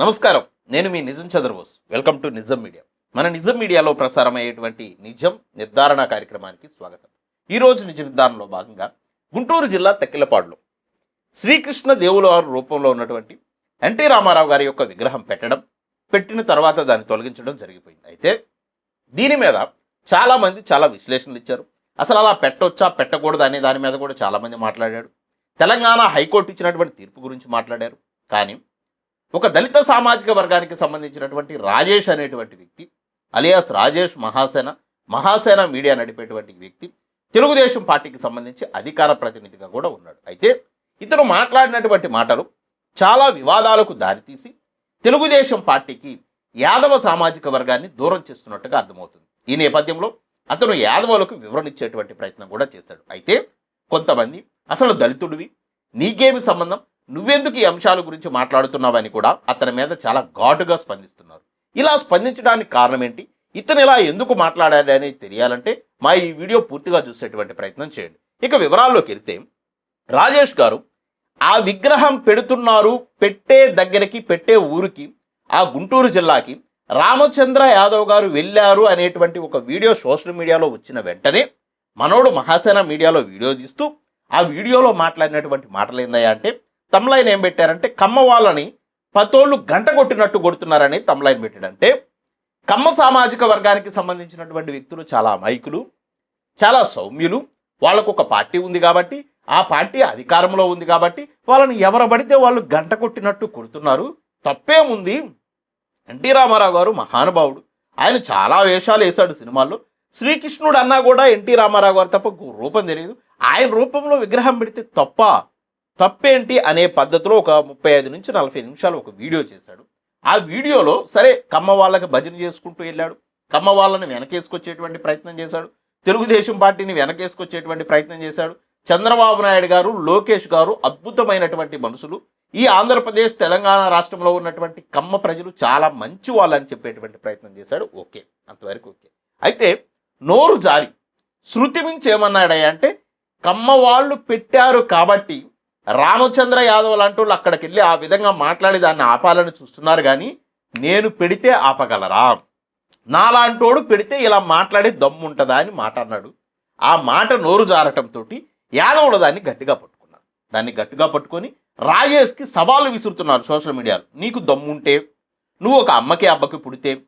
నమస్కారం. నేను మీ Nijam Chandrabose. Welcome to Nijam media మన నిజం మీడియాలో ప్రసారమయ్యేటువంటి నిజం నిర్ధారణ కార్యక్రమానికి స్వాగతం. ఈరోజు నిజ నిర్ధారణలో భాగంగా గుంటూరు జిల్లా తెక్కిలపాడులో శ్రీకృష్ణ దేవుల వారి రూపంలో ఉన్నటువంటి ఎన్టీ రామారావు గారి యొక్క విగ్రహం పెట్టడం పెట్టిన తర్వాత దాన్ని తొలగించడం జరిగిపోయింది. అయితే దీని మీద చాలామంది చాలా విశ్లేషణలు ఇచ్చారు. అసలు అలా పెట్టొచ్చా పెట్టకూడదు అనే దాని మీద కూడా చాలామంది మాట్లాడారు. తెలంగాణ హైకోర్టు ఇచ్చినటువంటి తీర్పు గురించి మాట్లాడారు. కానీ ఒక దళిత సామాజిక వర్గానికి సంబంధించినటువంటి రాజేష్ అనేటువంటి వ్యక్తి అలియాస్ రాజేష్ మహాసేన మహాసేన మీడియా నడిపేటువంటి వ్యక్తి తెలుగుదేశం పార్టీకి సంబంధించి అధికార ప్రతినిధిగా కూడా ఉన్నాడు. అయితే ఇతను మాట్లాడినటువంటి మాటలు చాలా వివాదాలకు దారితీసి తెలుగుదేశం పార్టీకి యాదవ సామాజిక వర్గాన్ని దూరం చేస్తున్నట్టుగా అర్థమవుతుంది. ఈ నేపథ్యంలో అతను యాదవులకు వివరణ ఇచ్చేటువంటి ప్రయత్నం కూడా చేశాడు. అయితే కొంతమంది అసలు దళితుడివి నీకేమి సంబంధం? నువ్వెందుకు ఈ అంశాల గురించి మాట్లాడుతున్నావని కూడా అతని మీద చాలా ఘాటుగా స్పందిస్తున్నారు. ఇలా స్పందించడానికి కారణం ఏంటి ఇతను ఇలా ఎందుకు మాట్లాడాడని అనేది తెలియాలంటే మా ఈ వీడియో పూర్తిగా చూసేటువంటి ప్రయత్నం చేయండి. ఇక వివరాల్లోకి వెళ్తే రాజేష్ గారు ఆ విగ్రహం పెడుతున్నారు పెట్టే దగ్గరికి పెట్టే ఊరికి ఆ గుంటూరు జిల్లాకి రామచంద్ర యాదవ్ గారు వెళ్ళారు అనేటువంటి ఒక వీడియో సోషల్ మీడియాలో వచ్చిన వెంటనే మనోడు మహాసేన మీడియాలో వీడియో తీస్తూ ఆ వీడియోలో మాట్లాడినటువంటి మాటలు ఏందయ్యా అంటే తమ్లైన్ ఏం పెట్టారంటే కమ్మ వాళ్ళని పతోళ్ళు గంట కొట్టినట్టు కొడుతున్నారని తమ్లైన్ పెట్టాడంటే కమ్మ సామాజిక వర్గానికి సంబంధించినటువంటి వ్యక్తులు చాలా అమాయకులు చాలా సౌమ్యులు. వాళ్ళకు ఒక పార్టీ ఉంది కాబట్టి ఆ పార్టీ అధికారంలో ఉంది కాబట్టి వాళ్ళని ఎవరు పడితే వాళ్ళు గంట కొట్టినట్టు కొడుతున్నారు. తప్పేముంది? ఎన్టీ రామారావు గారు మహానుభావుడు. ఆయన చాలా వేషాలు వేశాడు సినిమాల్లో. శ్రీకృష్ణుడు అన్నా కూడా ఎన్టీ రామారావు గారు తప్ప రూపం తెలియదు. ఆయన రూపంలో విగ్రహం పెడితే తప్ప తప్పేంటి అనే పద్ధతిలో ఒక ముప్పై ఐదు నుంచి నలభై నిమిషాలు ఒక వీడియో చేశాడు. ఆ వీడియోలో సరే కమ్మ వాళ్ళకి భజన చేసుకుంటూ వెళ్ళాడు. కమ్మ వాళ్ళని వెనకేసుకొచ్చేటువంటి ప్రయత్నం చేశాడు. తెలుగుదేశం పార్టీని వెనకేసుకొచ్చేటువంటి ప్రయత్నం చేశాడు. చంద్రబాబు నాయుడు గారు లోకేష్ గారు అద్భుతమైనటువంటి మనుషులు. ఈ ఆంధ్రప్రదేశ్ తెలంగాణ రాష్ట్రంలో ఉన్నటువంటి కమ్మ ప్రజలు చాలా మంచి వాళ్ళని చెప్పేటువంటి ప్రయత్నం చేశాడు. ఓకే అంతవరకు ఓకే. అయితే నోరు జారి. శృతి మించి ఏమన్నాడయ్యా అంటే కమ్మ వాళ్ళు పెట్టారు కాబట్టి రామచంద్ర యాదవ్ లాంటి అక్కడికి వెళ్ళి ఆ విధంగా మాట్లాడి దాన్ని ఆపాలని చూస్తున్నారు కానీ నేను పెడితే ఆపగలరా? నాలాంటోడు పెడితే ఇలా మాట్లాడే దమ్ము ఉంటుందా అని మాట అన్నాడు ఆ మాట నోరు జారటంతో యాదవులు దాన్ని గట్టిగా పట్టుకున్నారు దాన్ని గట్టిగా పట్టుకొని రాజేష్కి సవాలు విసురుతున్నారు సోషల్ మీడియాలో. నీకు దమ్ముంటే నువ్వు ఒక అమ్మకి అబ్బకి పుడితే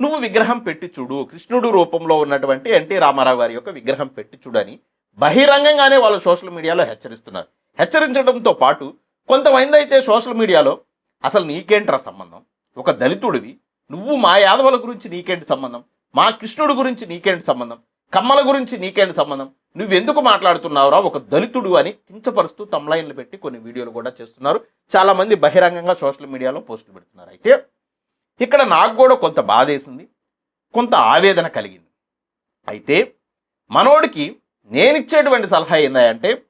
నువ్వు విగ్రహం పెట్టి చూడు కృష్ణుడు రూపంలో ఉన్నటువంటి ఎన్టీ రామారావు గారి యొక్క విగ్రహం పెట్టి చూడని బహిరంగంగానే వాళ్ళు సోషల్ మీడియాలో హెచ్చరిస్తున్నారు. హెచ్చరించడంతో పాటు కొంతమంది అయితే సోషల్ మీడియాలో అసలు నీకేంట్రా సంబంధం? ఒక దళితుడివి. నువ్వు మా యాదవుల గురించి నీకేంటి సంబంధం? మా కృష్ణుడి గురించి నీకేంటి సంబంధం? కమ్మల గురించి నీకేంటి సంబంధం? నువ్వెందుకు మాట్లాడుతున్నావురా? ఒక దళితుడు అని కించపరుస్తూ తమ్లైన్లు పెట్టి కొన్ని వీడియోలు కూడా చేస్తున్నారు. చాలామంది బహిరంగంగా సోషల్ మీడియాలో పోస్టులు పెడుతున్నారు. అయితే ఇక్కడ నాకు కూడా కొంత బాధేసింది కొంత ఆవేదన కలిగింది. అయితే మనోడికి నేనిచ్చేటువంటి సలహా ఏందంటే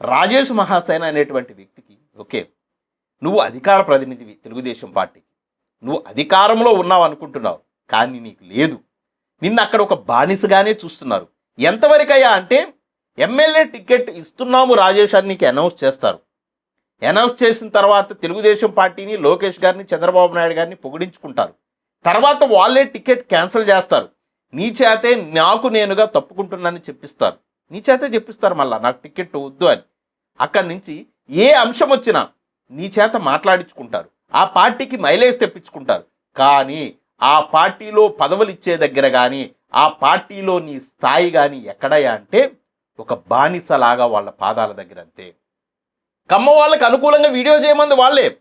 రాజేష్ మహాసేన అనేటువంటి వ్యక్తికి ఓకే నువ్వు అధికార ప్రతినిధివి తెలుగుదేశం పార్టీకి నువ్వు అధికారంలో ఉన్నావు అనుకుంటున్నావు కానీ నీకు లేదు. నిన్న అక్కడ ఒక బానిసగానే చూస్తున్నారు. ఎంతవరకయ్యా అంటే ఎమ్మెల్యే టికెట్ ఇస్తున్నాము రాజేష్ అని నీకు అనౌన్స్ చేస్తారు. అనౌన్స్ చేసిన తర్వాత తెలుగుదేశం పార్టీని లోకేష్ గారిని చంద్రబాబు నాయుడు గారిని పొగిడించుకుంటారు. తర్వాత వాళ్ళే టికెట్ క్యాన్సిల్ చేస్తారు. నీ చేతే నాకు నేనుగా తప్పుకుంటున్నానని చెప్పిస్తారు. నీ చేతే చెప్పిస్తారు మళ్ళా నాకు టికెట్ వద్దు అని. అక్కడి నుంచి ఏ అంశం వచ్చినా నీ చేత మాట్లాడించుకుంటారు. ఆ పార్టీకి మైలేజ్ తెప్పించుకుంటారు. కానీ ఆ పార్టీలో పదవులు ఇచ్చే దగ్గర కానీ ఆ పార్టీలో నీ స్థాయి కానీ ఎక్కడయ్యా అంటే ఒక బానిసలాగా వాళ్ళ పాదాల దగ్గర అంతే. కమ్మ వాళ్ళకి అనుకూలంగా వీడియో చేయమంది వాళ్ళే.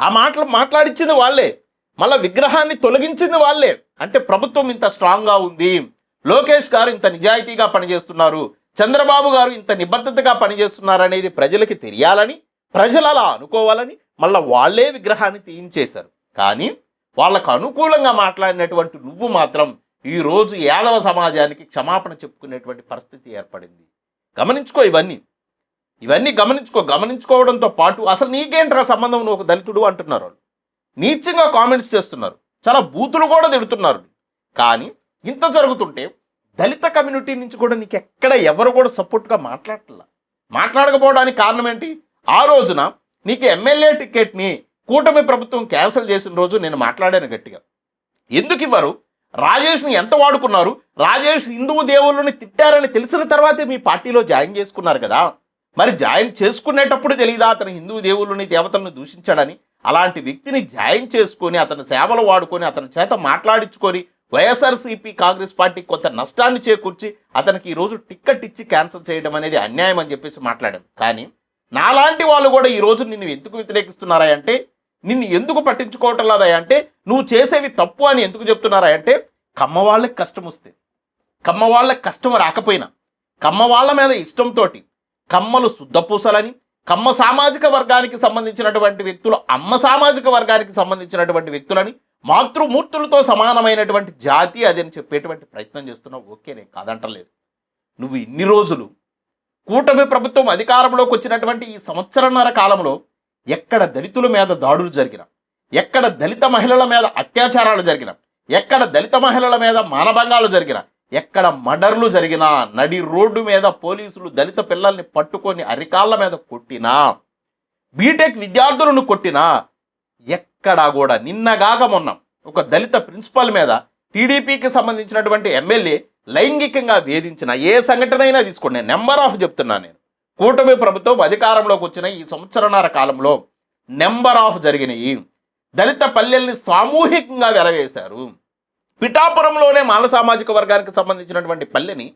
ఆ మాటలు మాట్లాడించింది వాళ్ళే. మళ్ళీ విగ్రహాన్ని తొలగించింది వాళ్ళే. అంటే ప్రభుత్వం ఇంత స్ట్రాంగ్గా ఉంది. లోకేష్ గారు ఇంత నిజాయితీగా పనిచేస్తున్నారు. చంద్రబాబు గారు ఇంత నిబద్ధతగా పనిచేస్తున్నారనేది ప్రజలకి తెలియాలని ప్రజలు అలా అనుకోవాలని మళ్ళీ వాళ్ళే విగ్రహాన్ని తీయించేశారు. కానీ వాళ్ళకు అనుకూలంగా మాట్లాడినటువంటి నువ్వు మాత్రం ఈరోజు యాదవ సమాజానికి క్షమాపణ చెప్పుకునేటువంటి పరిస్థితి ఏర్పడింది. గమనించుకో ఇవన్నీ. ఇవన్నీ గమనించుకో గమనించుకోవడంతో పాటు అసలు నీకేంట్రా సంబంధం నువ్వు ఒక దళితుడు అంటున్నారు వాళ్ళు. నీచంగా కామెంట్స్ చేస్తున్నారు. చాలా బూతులు కూడా తిడుతున్నారు. కానీ ఇంత జరుగుతుంటే దళిత కమ్యూనిటీ నుంచి కూడా నీకు ఎక్కడ ఎవరు కూడా సపోర్ట్గా మాట్లాడట్లా? మాట్లాడకపోవడానికి కారణం ఏంటి? ఆ రోజున నీకు ఎమ్మెల్యే టికెట్ని కూటమి ప్రభుత్వం క్యాన్సిల్ చేసిన రోజు నేను మాట్లాడాను గట్టిగా. ఎందుకు ఇవ్వరు? రాజేష్ని ఎంత వాడుకున్నారు? రాజేష్ హిందువు దేవుళ్ళని తిట్టారని తెలిసిన తర్వాతే మీ పార్టీలో జాయిన్ చేసుకున్నారు కదా? మరి జాయిన్ చేసుకునేటప్పుడు తెలియదా అతను హిందూ దేవుళ్ళని దేవతలను దూషించాడని? అలాంటి వ్యక్తిని జాయిన్ చేసుకొని అతని సేవలు వాడుకొని అతని చేత మాట్లాడించుకొని వైఎస్ఆర్సీపీ కాంగ్రెస్ పార్టీ కొంత నష్టాన్ని చేకూర్చి అతనికి ఈరోజు టిక్కెట్ ఇచ్చి క్యాన్సిల్ చేయడం అనేది అన్యాయం అని చెప్పేసి మాట్లాడాం. కానీ నాలాంటి వాళ్ళు కూడా ఈరోజు నిన్ను ఎందుకు వ్యతిరేకిస్తున్నారా అంటే నిన్ను ఎందుకు పట్టించుకోవటం లేదా అంటే నువ్వు చేసేవి తప్పు అని ఎందుకు చెప్తున్నారా అంటే కమ్మ వాళ్ళకి కష్టం వస్తే కమ్మ వాళ్ళకి కష్టం రాకపోయినా కమ్మ వాళ్ళ మీద ఇష్టంతో కమ్మలు శుద్ధపూసలని కమ్మ సామాజిక వర్గానికి సంబంధించినటువంటి వ్యక్తులు అమ్మ సామాజిక వర్గానికి సంబంధించినటువంటి వ్యక్తులని మాతృమూర్తులతో సమానమైనటువంటి జాతి అది అని చెప్పేటువంటి ప్రయత్నం చేస్తున్నావు ఓకే నేను కాదంటలేదు. నువ్వు ఇన్ని రోజులు కూటమి ప్రభుత్వం అధికారంలోకి వచ్చినటువంటి ఈ సంవత్సరన్నర కాలంలో ఎక్కడ దళితుల మీద దాడులు జరిగిన ఎక్కడ దళిత మహిళల మీద అత్యాచారాలు జరిగిన ఎక్కడ దళిత మహిళల మీద మానభంగాలు జరిగిన ఎక్కడ మర్డర్లు జరిగినా నడి రోడ్డు మీద పోలీసులు దళిత పిల్లల్ని పట్టుకొని అరికాళ్ళ మీద కొట్టినా బీటెక్ విద్యార్థులను కొట్టినా ఎక్కడా కూడా నిన్నగాక మొన్న ఒక దళిత ప్రిన్సిపల్ మీద టీడీపీకి సంబంధించినటువంటి ఎమ్మెల్యే లైంగికంగా వేధించిన ఏ సంఘటన అయినా తీసుకోండి. నేను నెంబర్ ఆఫ్ చెప్తున్నాను నేను. కూటమి ప్రభుత్వం అధికారంలోకి వచ్చిన ఈ సంవత్సరన్నర కాలంలో నెంబర్ ఆఫ్ జరిగినాయి. దళిత పల్లెల్ని సామూహికంగా వెలవేశారు పిఠాపురంలోనే మాల సామాజిక వర్గానికి సంబంధించినటువంటి పల్లెని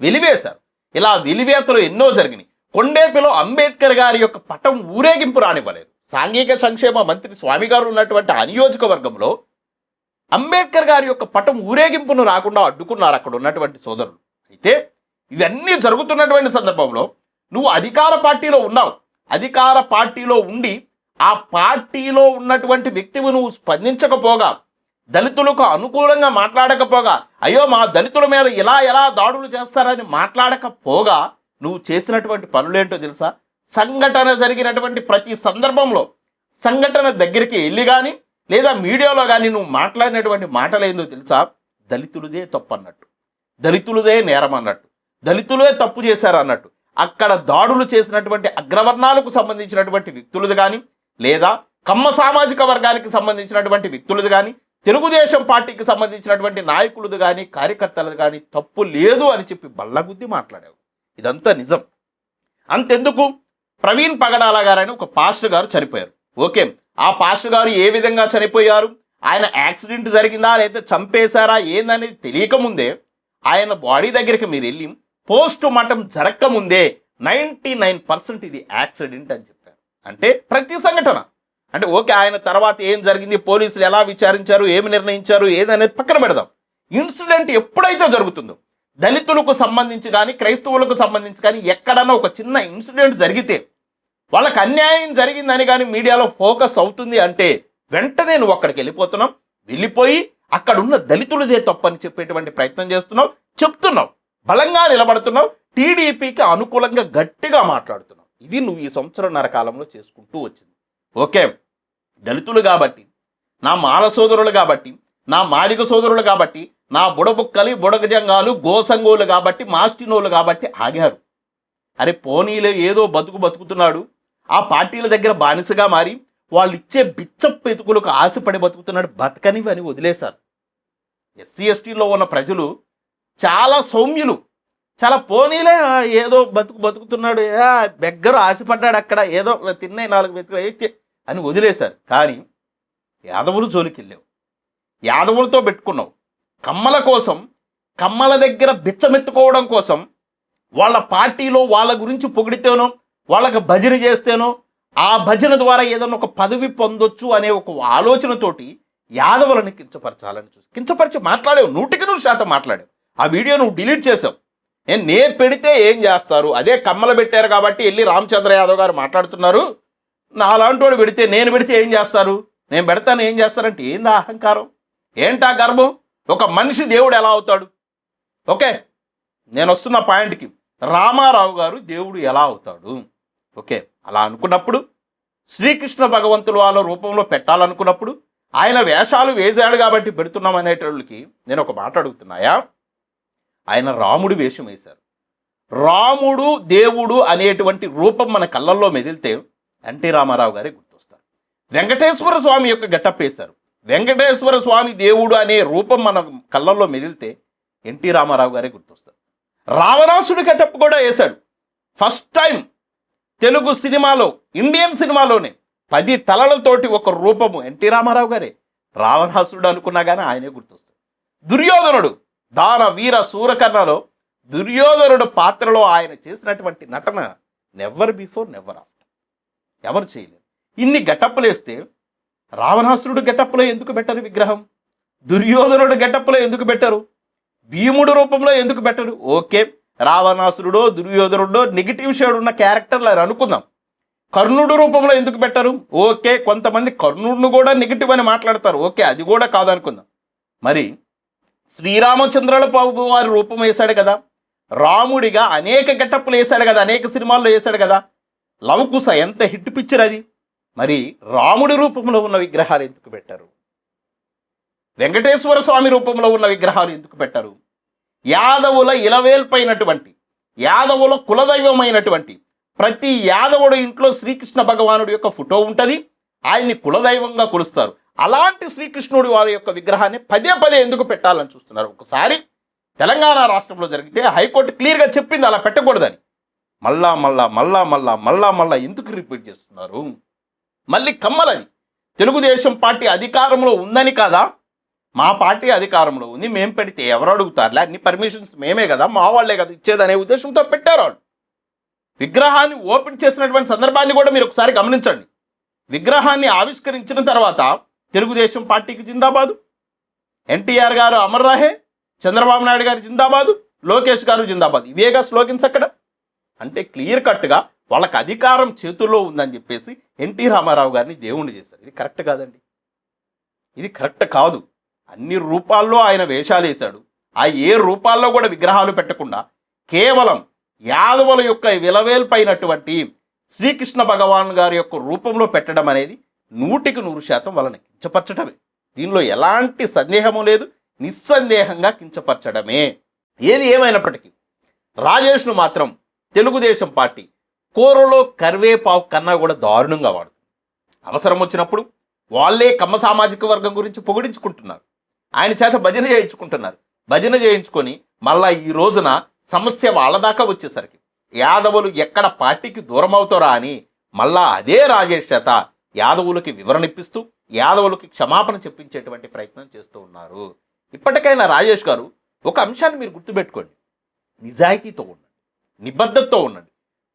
వెలివేశారు. ఇలా వెలివేతలు ఎన్నో జరిగినాయి. కొండేపిలో అంబేద్కర్ గారి యొక్క పటం ఊరేగింపు రానివ్వలేదు. సాంఘిక సంక్షేమ మంత్రి స్వామి గారు ఉన్నటువంటి ఆ నియోజకవర్గంలో అంబేద్కర్ గారి యొక్క పటం ఊరేగింపును రాకుండా అడ్డుకున్నారు అక్కడ ఉన్నటువంటి సోదరులు. అయితే ఇవన్నీ జరుగుతున్నటువంటి సందర్భంలో నువ్వు అధికార పార్టీలో ఉన్నావు. అధికార పార్టీలో ఉండి ఆ పార్టీలో ఉన్నటువంటి వ్యక్తివి నువ్వు స్పందించకపోగా దళితులకు అనుకూలంగా మాట్లాడకపోగా అయ్యో మా దళితుల మీద ఇలా ఎలా దాడులు చేస్తారని మాట్లాడకపోగా నువ్వు చేసినటువంటి పనులేంటో తెలుసా? సంఘటన జరిగినటువంటి ప్రతి సందర్భంలో సంఘటన దగ్గరికి వెళ్ళి కానీ లేదా మీడియాలో కానీ నువ్వు మాట్లాడినటువంటి మాటలేందో తెలుసా? దళితులదే తప్పు అన్నట్టు దళితులదే నేరం అన్నట్టు. దళితులే తప్పు చేశారు అన్నట్టు. అక్కడ దాడులు చేసినటువంటి అగ్రవర్ణాలకు సంబంధించినటువంటి వ్యక్తులది కానీ లేదా కమ్మ సామాజిక వర్గానికి సంబంధించినటువంటి వ్యక్తులది కానీ తెలుగుదేశం పార్టీకి సంబంధించినటువంటి నాయకులది కానీ కార్యకర్తలది కానీ తప్పు లేదు అని చెప్పి బల్లగుద్ది మాట్లాడావు. ఇదంతా నిజం. అంతెందుకు? ప్రవీణ్ పగడాల గారని ఒక పాస్టర్ గారు చనిపోయారు. ఓకే ఆ పాస్టర్ గారు ఏ విధంగా చనిపోయారు? ఆయన యాక్సిడెంట్ జరిగిందా? లేదా చంపేశారా? ఏందనేది తెలియకముందే ఆయన బాడీ దగ్గరికి మీరు వెళ్ళి పోస్ట్ మార్టం జరగకముందే నైంటీ నైన్ పర్సెంట్ ఇది యాక్సిడెంట్ అని చెప్పారు. అంటే ప్రతి సంఘటన. అంటే ఓకే ఆయన తర్వాత ఏం జరిగింది? పోలీసులు ఎలా విచారించారు? ఏమి నిర్ణయించారు? ఏదనేది పక్కన పెడదాం. ఇన్సిడెంట్ ఎప్పుడైతే జరుగుతుందో దళితులకు సంబంధించి కానీ క్రైస్తవులకు సంబంధించి కానీ ఎక్కడన్నా ఒక చిన్న ఇన్సిడెంట్ జరిగితే వాళ్ళకి అన్యాయం జరిగిందని కానీ మీడియాలో ఫోకస్ అవుతుంది అంటే వెంటనే నువ్వు అక్కడికి వెళ్ళిపోతున్నావు వెళ్ళిపోయి అక్కడున్న దళితులదే తప్పని చెప్పేటువంటి ప్రయత్నం చేస్తున్నావు చెప్తున్నావు బలంగా నిలబడుతున్నావు టీడీపీకి అనుకూలంగా గట్టిగా మాట్లాడుతున్నావు. ఇది నువ్వు ఈ సంవత్సరంన్నర కాలంలో చేసుకుంటూ వచ్చింది. ఓకే దళితులు కాబట్టి నా మాల సోదరులు కాబట్టి నా మాదిక సోదరులు కాబట్టి నా బుడబుక్కలి బుడగజంగాలు గోసంగోలు కాబట్టి మాస్టినోలు కాబట్టి ఆగారు. అరే పోనీలో ఏదో బతుకు బతుకుతున్నాడు ఆ పార్టీల దగ్గర బానిసగా మారి వాళ్ళు ఇచ్చే బిచ్చప్ ఎతుకులకు ఆశపడి బతుకుతున్నాడు బతకనివి అని వదిలేశారు. ఎస్సీ ఎస్టీలో ఉన్న ప్రజలు చాలా సౌమ్యులు. చాలా పోనీలే ఏదో బతుకు బతుకుతున్నాడు బెగ్గరు ఆశపడ్డాడు అక్కడ ఏదో తిన్నాయి నాలుగు మెతుకులు అయితే అని వదిలేశారు. కానీ యాదవులు జోలికెళ్ళావు. యాదవులతో పెట్టుకున్నావు. కమ్మల కోసం కమ్మల దగ్గర బిచ్చమెత్తుకోవడం కోసం వాళ్ళ పార్టీలో వాళ్ళ గురించి పొగిడితేనో వాళ్ళకి భజన చేస్తేనో ఆ భజన ద్వారా ఏదైనా ఒక పదవి పొందొచ్చు అనే ఒక ఆలోచనతోటి యాదవులను కించపరచాలని చూసి కించపరిచి మాట్లాడావు నూటికి నూరు శాతం మాట్లాడావు. ఆ వీడియో నువ్వు డిలీట్ చేసావు. నేను నే పెడితే ఏం చేస్తారు? అదే కమ్మలు పెట్టారు కాబట్టి వెళ్ళి రామచంద్ర యాదవ్ గారు మాట్లాడుతున్నారు. నాలాంటి వాడు పెడితే నేను పెడితే ఏం చేస్తారు? నేను పెడతాను ఏం చేస్తారంటే ఏందా అహంకారం? ఏంటా గర్భం ఒక మనిషి దేవుడు ఎలా అవుతాడు? ఓకే? నేను వస్తున్న పాయింట్కి రామారావు గారు దేవుడు ఎలా అవుతాడు? ఓకే. అలా అనుకున్నప్పుడు శ్రీకృష్ణ భగవంతులు వాళ్ళ రూపంలో పెట్టాలనుకున్నప్పుడు ఆయన వేషాలు వేశాడు కాబట్టి పెడుతున్నాం అనేటోళ్ళకి నేను ఒక మాట అడుగుతున్నాయా ఆయన రాముడు వేషం వేశారు. రాముడు దేవుడు అనేటువంటి రూపం మన కళ్ళల్లో మెదిలితే ఎన్టీ రామారావు గారే గుర్తొస్తారు. వెంకటేశ్వర స్వామి యొక్క గెటప్ వేశారు. వెంకటేశ్వర స్వామి దేవుడు అనే రూపం మన కళ్ళల్లో మెదిలితే ఎన్టీ రామారావు గారే గుర్తొస్తారు. రావణాసుడి గెటప్ కూడా వేశాడు. ఫస్ట్ టైం తెలుగు సినిమాలో ఇండియన్ సినిమాలోనే పది తలలతోటి ఒక రూపము. ఎన్టీ రామారావు గారే. రావణాసుడు అనుకున్నా కానీ ఆయనే గుర్తొస్తాడు. దుర్యోధనుడు దాన వీర సూరకర్ణలో దుర్యోధనుడు పాత్రలో ఆయన చేసినటువంటి నటన నెవర్ బిఫోర్ నెవర్ ఆఫ్టర్ ఎవరు చేయలేరు. ఇన్ని గెటప్పులు వేస్తే రావణాసురుడు గెటప్లో ఎందుకు పెట్టరు విగ్రహం? దుర్యోధనుడు గెటప్లో ఎందుకు పెట్టరు? భీముడు రూపంలో ఎందుకు పెట్టరు? ఓకే. రావణాసురుడో దుర్యోధనుడో నెగిటివ్ షేడ్ ఉన్న క్యారెక్టర్లు అని అనుకుందాం. కర్ణుడు రూపంలో ఎందుకు పెట్టారు? ఓకే కొంతమంది కర్ణుడిని కూడా నెగిటివ్ అని మాట్లాడతారు. ఓకే అది కూడా కాదనుకుందాం. మరి శ్రీరామచంద్రుల బాబు వారి రూపం వేశాడు కదా. రాముడిగా అనేక గెటప్లు వేశాడు కదా అనేక సినిమాల్లో వేశాడు కదా. లవకుశ ఎంత హిట్ పిక్చర్ అది. మరి రాముడి రూపంలో ఉన్న విగ్రహాలు ఎందుకు పెట్టారు? వెంకటేశ్వర స్వామి రూపంలో ఉన్న విగ్రహాలు ఎందుకు పెట్టారు? యాదవుల ఇలవేల్పైనటువంటి యాదవుల కులదైవమైనటువంటి ప్రతి యాదవుడు ఇంట్లో శ్రీకృష్ణ భగవానుడి యొక్క ఫోటో ఉంటుంది. ఆయన్ని కులదైవంగా కొలుస్తారు. అలాంటి శ్రీకృష్ణుడి వారి యొక్క విగ్రహాన్ని పదే పదే ఎందుకు పెట్టాలని చూస్తున్నారు? ఒకసారి తెలంగాణ రాష్ట్రంలో జరిగితే హైకోర్టు క్లియర్గా చెప్పింది అలా పెట్టకూడదని. మళ్ళా మళ్ళా మళ్ళా మళ్ళా మళ్ళా మళ్ళా ఎందుకు రిపీట్ చేస్తున్నారు? మళ్ళీ కమ్మలని. తెలుగుదేశం పార్టీ అధికారంలో ఉందని కాదా? మా పార్టీ అధికారంలో ఉంది మేము పెడితే ఎవరు అడుగుతారులే? అన్ని పర్మిషన్స్ మేమే కదా మా వాళ్ళే కదా ఇచ్చేదనే ఉద్దేశంతో పెట్టారు వాళ్ళు. విగ్రహాన్ని ఓపెన్ చేసినటువంటి సందర్భాన్ని కూడా మీరు ఒకసారి గమనించండి. విగ్రహాన్ని ఆవిష్కరించిన తర్వాత తెలుగుదేశం పార్టీకి జిందాబాదు. ఎన్టీఆర్ గారు అమర్ రాహే చంద్రబాబు నాయుడు గారు జిందాబాదు లోకేష్ గారు జిందాబాద్. ఇవేగా స్లోగన్స్ అక్కడ. అంటే క్లియర్ కట్గా వాళ్ళకి అధికారం చేతుల్లో ఉందని చెప్పేసి ఎన్టీ రామారావు గారిని దేవుణ్ణి చేశారు. ఇది కరెక్ట్ కాదండి. ఇది కరెక్ట్ కాదు. అన్ని రూపాల్లో ఆయన వేషాలు వేశాడు ఆ ఏ రూపాల్లో కూడా విగ్రహాలు పెట్టకుండా కేవలం యాదవుల యొక్క విలవేల్పైనటువంటి శ్రీకృష్ణ భగవాన్ గారి యొక్క రూపంలో పెట్టడం అనేది నూటికి నూరు శాతం వాళ్ళని కించపరచడమే. దీనిలో ఎలాంటి సందేహము లేదు. నిస్సందేహంగా కించపరచడమే. ఏది ఏమైనప్పటికీ రాజేష్ను మాత్రం తెలుగుదేశం పార్టీ కూరలో కరివేపావు కన్నా కూడా దారుణంగా వాడుతుంది. అవసరం వచ్చినప్పుడు వాళ్ళే కమ్మ సామాజిక వర్గం గురించి పొగిడించుకుంటున్నారు. ఆయన చేత భజన చేయించుకుంటున్నారు. భజన చేయించుకొని మళ్ళా ఈ రోజున సమస్య వాళ్ళ దాకా వచ్చేసరికి. యాదవులు ఎక్కడ పార్టీకి దూరం అవుతారా అని మళ్ళా అదే రాజేష్ చేత యాదవులకి వివరణ ఇప్పిస్తూ యాదవులకి క్షమాపణ చెప్పించేటువంటి ప్రయత్నం చేస్తూ ఉన్నారు. ఇప్పటికైనా రాజేష్ గారు ఒక అంశాన్ని మీరు గుర్తుపెట్టుకోండి. నిజాయితీతో ఉండండి. నిబద్ధతతో ఉండండి.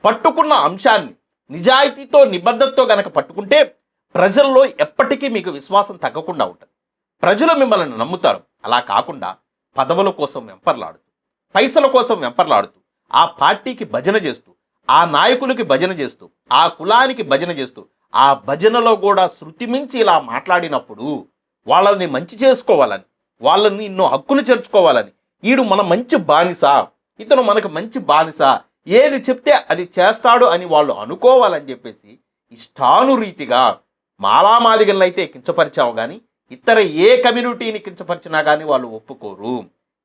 పట్టుకున్న అంశాన్ని నిజాయితీతో నిబద్ధతతో గనక పట్టుకుంటే ప్రజల్లో ఎప్పటికీ మీకు విశ్వాసం తగ్గకుండా ఉంటుంది. ప్రజలు మిమ్మల్ని నమ్ముతారు. అలా కాకుండా పదవుల కోసం వెంపర్లాడుతూ పైసల కోసం వెంపర్లాడుతూ ఆ పార్టీకి భజన చేస్తూ ఆ నాయకులకి భజన చేస్తూ ఆ కులానికి భజన చేస్తూ ఆ భజనలో కూడా శృతి మించి ఇలా మాట్లాడినప్పుడు వాళ్ళని మంచి చేసుకోవాలని వాళ్ళని ఇన్నో హక్కును చేర్చుకోవాలని ఈడు మన మంచి బానిస ఇతను మనకు మంచి బానిస ఏది చెప్తే అది చేస్తాడు అని వాళ్ళు అనుకోవాలని చెప్పేసి ఇష్టానురీతిగా మాలామాదిగలనైతే కించపరిచావు కానీ ఇతర ఏ కమ్యూనిటీని కించపరిచినా కానీ వాళ్ళు ఒప్పుకోరు.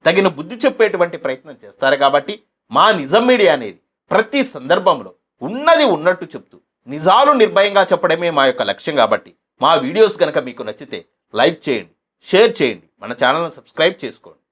తగిన బుద్ధి చెప్పేటువంటి ప్రయత్నం చేస్తారు కాబట్టి మా నిజం మీడియా అనేది ప్రతి సందర్భంలో ఉన్నది ఉన్నట్టు చెప్తూ నిజాలు నిర్భయంగా చెప్పడమే మా యొక్క లక్ష్యం కాబట్టి మా వీడియోస్ కనుక మీకు నచ్చితే లైక్ చేయండి షేర్ చేయండి మన ఛానల్ని సబ్స్క్రైబ్ చేసుకోండి.